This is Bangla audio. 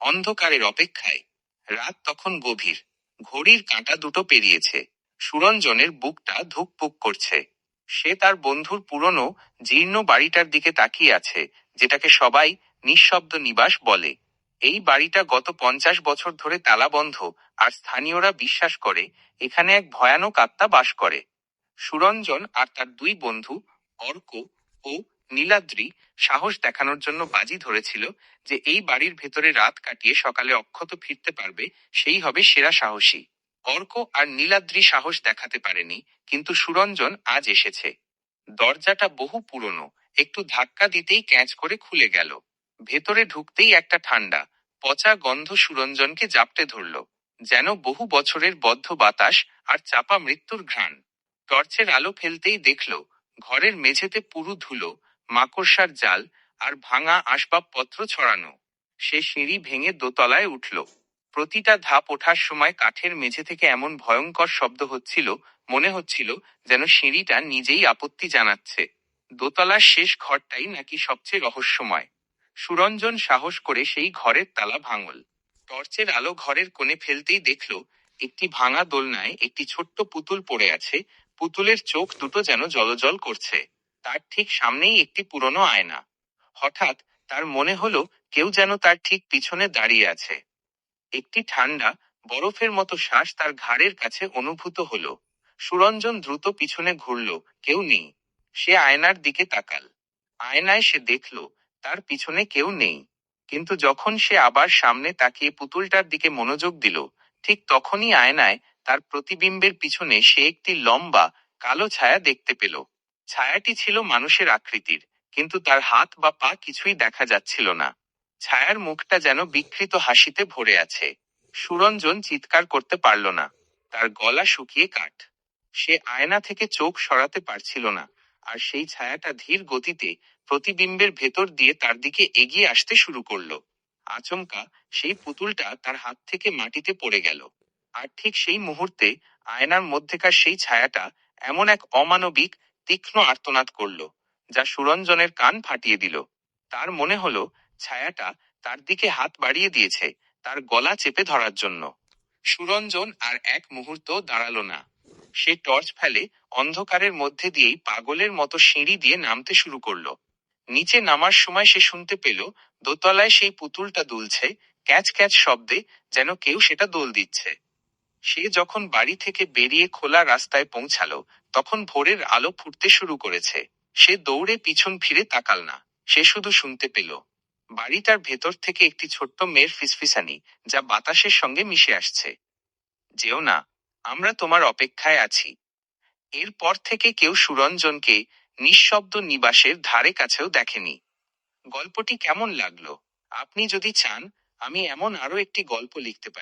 অন্ধকারের অপেক্ষায় রাত তখন গভীর। ঘড়ির কাঁটা দুটো পেরিয়েছে। সুরঞ্জনের বুকটা ধুকপুক করছে। সে তার বন্ধুর পুরনো, জীর্ণ বাড়িটার দিকে তাকিয়ে আছে, যেটাকে সবাই নিঃশব্দ নিবাস বলে। এই বাড়িটা গত পঞ্চাশ বছর ধরে তালাবন্ধ আর স্থানীয়রা বিশ্বাস করে, এখানে এক ভয়ানক আত্মা বাস করে। সুরঞ্জন আর তার দুই বন্ধু, অর্ক ও নীলাদ্রি সাহস দেখানোর জন্য বাজি ধরেছিল যে এই বাড়ির ভেতরে রাত কাটিয়ে সকালে অক্ষত ফিরতে পারবে, সেই হবে সেরা সাহসী। অর্ক আর নীলাদ্রি সাহস দেখাতে পারেনি, কিন্তু সুরঞ্জন আজ এসেছে। দরজাটা বহু পুরনো, একটু ধাক্কা দিতেই ক্যাঁচ করে খুলে গেল। ভেতরে ঢুকতেই একটা ঠান্ডা, পচা গন্ধ সুরঞ্জনকে জাপটে ধরল, যেন বহু বছরের বদ্ধ বাতাস আর চাপা মৃত্যুর ঘ্রাণ। টর্চের আলো ফেলতেই দেখল, ঘরের মেঝেতে পুরু ধুলো মাকড়সার জাল আর ভাঙা আসবাবপত্র ছড়ানো। সে সিঁড়ি ভেঙে দোতলায় উঠল। প্রতিটা ধাপ ওঠার সময় কাঠের মেঝে থেকে এমন ভয়ঙ্কর শব্দ হচ্ছিল, মনে হচ্ছিল যেন সিঁড়িটা নিজেই আপত্তি জানাচ্ছে। দোতলার শেষ ঘরটাই নাকি সবচেয়ে রহস্যময়। সুরঞ্জন সাহস করে সেই ঘরের তালা ভাঙল। টর্চের আলো ঘরের কোণে ফেলতেই দেখল, একটি ভাঙা দোলনায় একটি ছোট্ট পুতুল পড়ে আছে। পুতুলের চোখ দুটো যেন জলজল করছে। তার ঠিক সামনেই একটি পুরনো আয়না। হঠাৎ তার মনে হলো কেউ যেন তার ঠিক পিছনে দাঁড়িয়ে আছে। একটি ঠান্ডা, বরফের মতো শ্বাস তার ঘাড়ের কাছে অনুভূত হলো। সুরঞ্জন দ্রুত পিছনে ঘুরল, কেউ নেই। সে আয়নার দিকে তাকাল। আয়নায় সে দেখল, তার পিছনে কেউ নেই। কিন্তু যখন সে আবার সামনে তাকিয়ে পুতুলটার দিকে মনোযোগ দিল, ঠিক তখনই আয়নায় তার প্রতিবিম্বের পিছনে সে একটি লম্বা, কালো ছায়া দেখতে পেল। ছায়াটি ছিল মানুষের আকৃতির, কিন্তু তার হাত বা পা কিছুই দেখা যাচ্ছিল না। ছায়ার মুখটা যেন বিকৃত হাসিতে ভরে আছে। সুরঞ্জন চিৎকার করতে পারল না। তার গলা শুকিয়ে কাঠ। সে আয়না থেকে চোখ সরাতে পারছিল না, আর সেই ছায়াটা ধীর গতিতে প্রতিবিম্বের ভেতর দিয়ে তার দিকে এগিয়ে আসতে শুরু করল। আচমকা সেই পুতুলটা তার হাত থেকে মাটিতে পড়ে গেল, আর ঠিক সেই মুহূর্তে আয়নার মধ্যেকার সেই ছায়াটা এমন এক অমানবিক তীক্ষ্ণ আর্তনাদ করল, যা সুরঞ্জনের কান ফাটিয়ে দিল। তার মনে হল, ছায়াটা তার দিকে হাত বাড়িয়ে দিয়েছে, তার গলা চেপে ধরার জন্য। সুরঞ্জন আর এক মুহূর্ত দাঁড়াল না। সে টর্চ ফেলে অন্ধকারের মধ্যে দিয়েই পাগলের মতো সিঁড়ি দিয়ে নামতে শুরু করল। নিচে নামার সময় সে শুনতে পেল, দোতলায় সেই পুতুলটা দুলছে, ক্যাচ ক্যাচ শব্দে যেন কেউ সেটা দোল দিচ্ছে। সে যখন বাড়ি থেকে বেরিয়ে খোলা রাস্তায় পৌঁছালো তখন ভোরের আলো ফুটতে শুরু করেছে। সে দৌড়ে পিছন ফিরে তাকাল না। সে শুধু শুনতে পেল। বাড়িটার ভেতর থেকে একটি ছোট্ট মেয়ের ফিসফিসানি, যা বাতাসের সঙ্গে মিশে আসছে। যেও না, আমরা তোমার অপেক্ষায় আছি। এরপর থেকে কেউ সুরঞ্জনকে নিঃশব্দ নিবাসের ধারে কাছেও দেখেনি। গল্পটি কেমন লাগল? আপনি যদি চান, আমি এমন আরও একটি গল্প লিখতে পারি।